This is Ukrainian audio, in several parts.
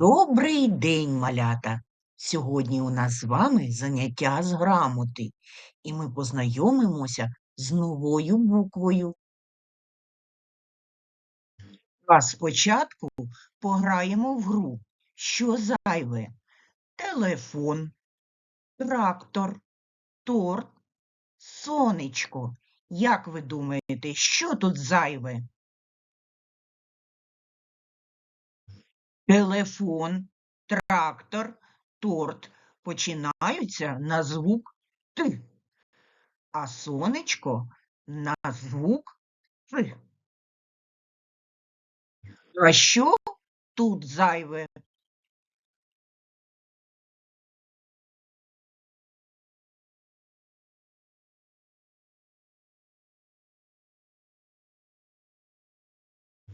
Добрий день, малята! Сьогодні у нас з вами заняття з грамоти, і ми познайомимося з новою буквою. А спочатку пограємо в гру. Що зайве? Телефон, трактор, торт, сонечко. Як ви думаєте, що тут зайве? Телефон, трактор, торт починаються на звук Т, а сонечко на звук Ф. А що тут зайве?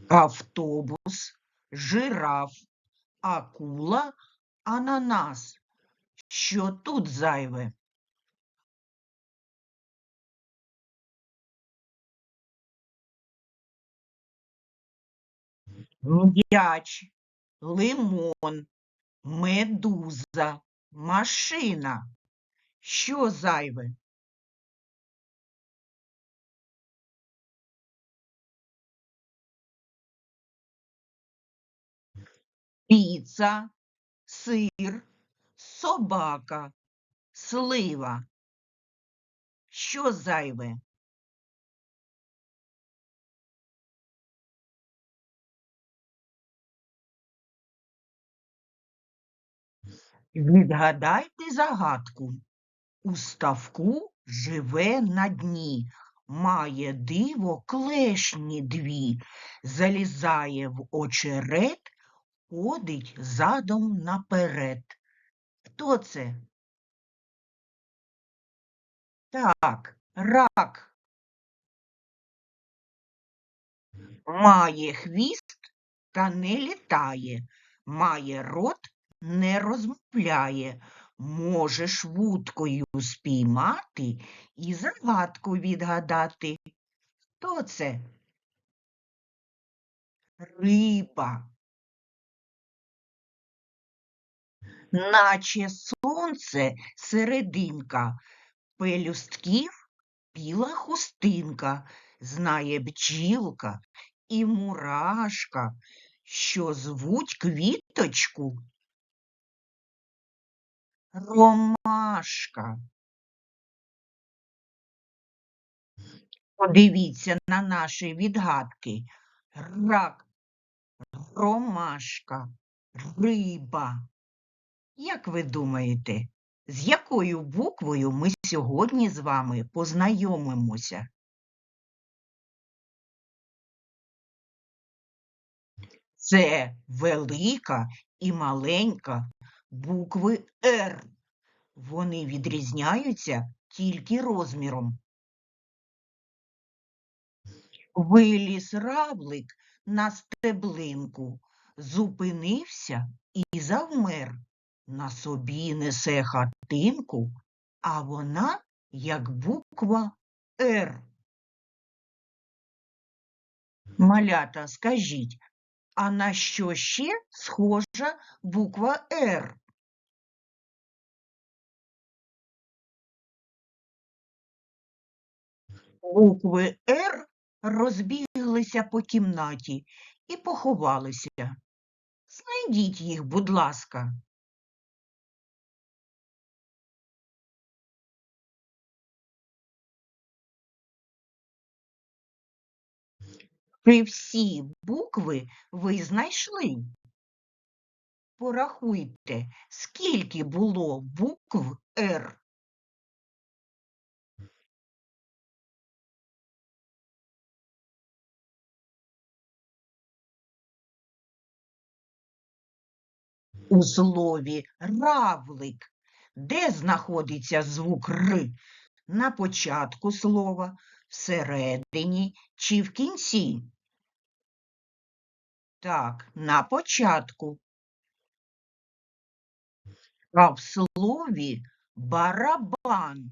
Автобус, жираф, акула, ананас. Що тут зайве? М'яч, лимон, медуза, машина. Що зайве? Піца, сир, собака, слива. Що зайве? Відгадайте загадку. У ставку живе на дні, має диво клешні дві, залізає в очерет, ходить задом наперед. Хто це? Так, рак. Має хвіст та не літає, має рот, не розмовляє, можеш вудкою спіймати і загадку відгадати. Хто це? Риба. Наче сонце серединка, пелюстків біла хустинка, знає бджілка і мурашка, що звуть квіточку Ромашка. Подивіться на наші відгадки. Рак, ромашка, риба. Як ви думаєте, з якою буквою ми сьогодні з вами познайомимося? Це велика і маленька букви Р. Вони відрізняються тільки розміром. Виліз равлик на стеблинку, зупинився і завмер. На собі несе хатинку, а вона як буква Р. Малята, скажіть, а на що ще схожа буква Р? Букви Р розбіглися по кімнаті і поховалися. Знайдіть їх, будь ласка. Чи всі букви ви знайшли? Порахуйте, скільки було букв Р. У слові равлик, де знаходиться звук Р? На початку слова, всередині чи в кінці? Так, на початку. А в слові барабан.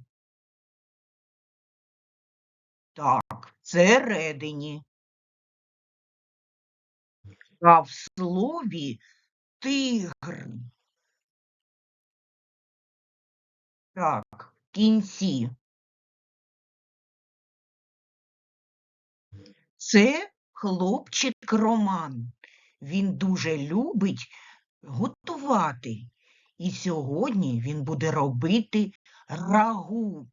Так, всередині. А в слові тигр. Так, в кінці. Це хлопчик Роман. Він дуже любить готувати. І сьогодні він буде робити рагу.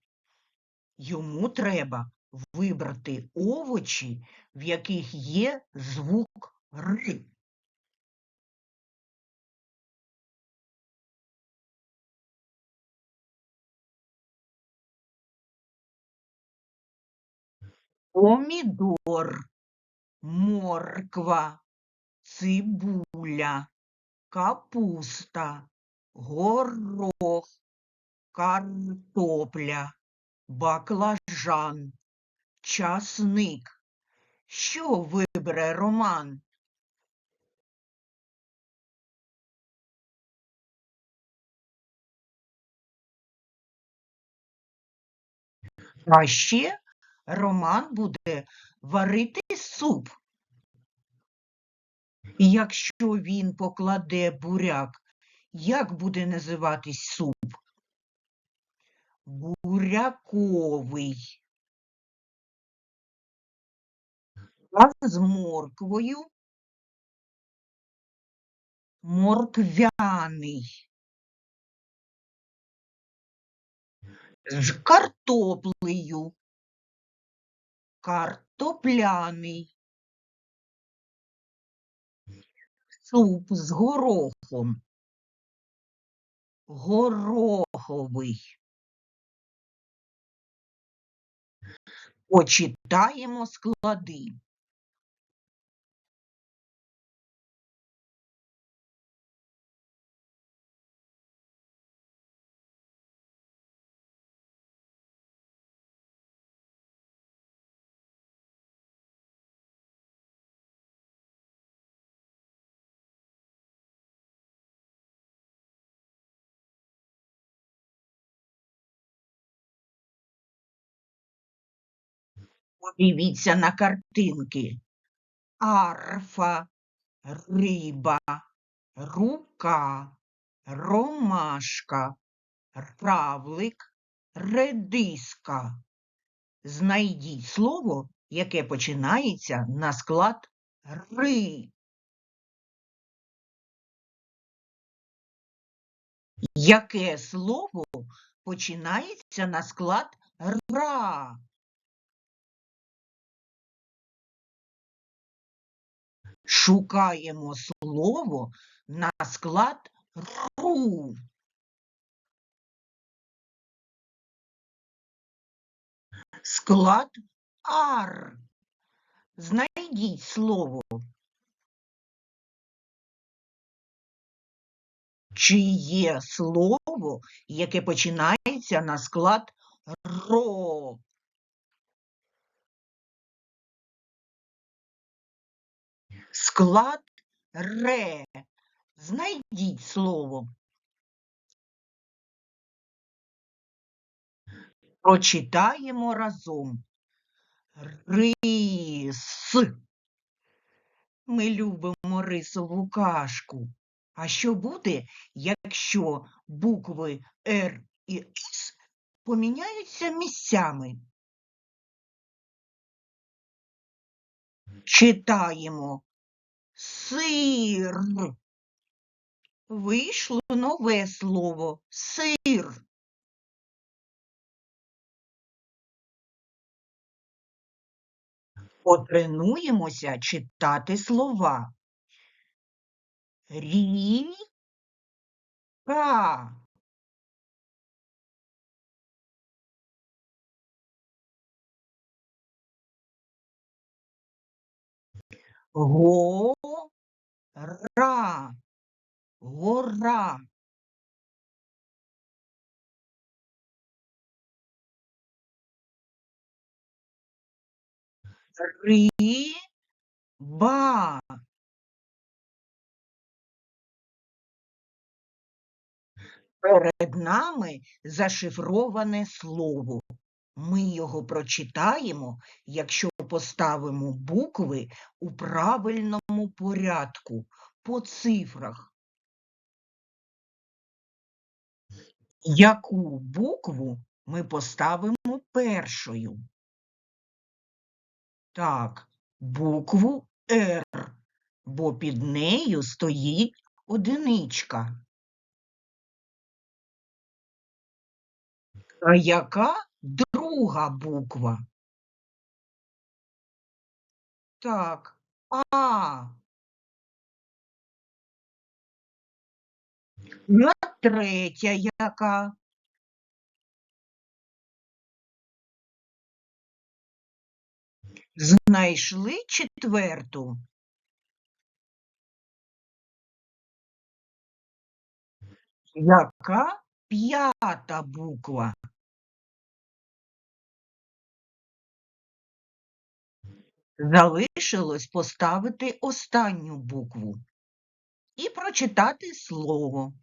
Йому треба вибрати овочі, в яких є звук Р. Помідор, морква, цибуля, капуста, горох, картопля, баклажан, часник. Що вибере Роман? А ще Роман буде варити суп. Якщо він покладе буряк, як буде називатись суп? Буряковий. А з морквою? Морквяний. З картоплею. Картопляний. Суп з горохом. Гороховий. Почитаємо склади. Подивіться на картинки. Арфа, риба, рука, ромашка, равлик, редиска. Знайдіть слово, яке починається на склад ри. Яке слово починається на склад ра? Шукаємо слово на склад ру. Склад ар. Знайдіть слово. Чи є слово, яке починається на склад ро? Склад ре. Знайдіть слово. Прочитаємо разом. Рис. Ми любимо рисову кашку. А що буде, якщо букви Р і С поміняються місцями? Читаємо сир. Вийшло нове слово сир. Потренуємося читати слова. Ріка. Гора. Гора. Риба. Перед нами зашифроване слово. Ми його прочитаємо, якщо поставимо букви у правильному порядку по цифрах. Яку букву ми поставимо першою? Так, букву Р, бо під нею стоїть одиничка. А яка друга буква? Так, А. А третя яка? Знайшли четверту? Яка п'ята буква? Залишилось поставити останню букву і прочитати слово.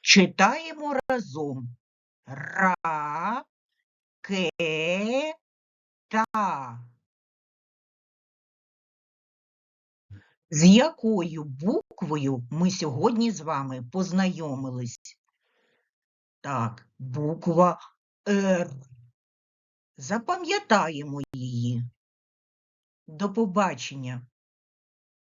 Читаємо разом. Ра, ке, та. З якою буквою ми сьогодні з вами познайомились? Так, буква Р. Запам'ятаємо її. До побачення!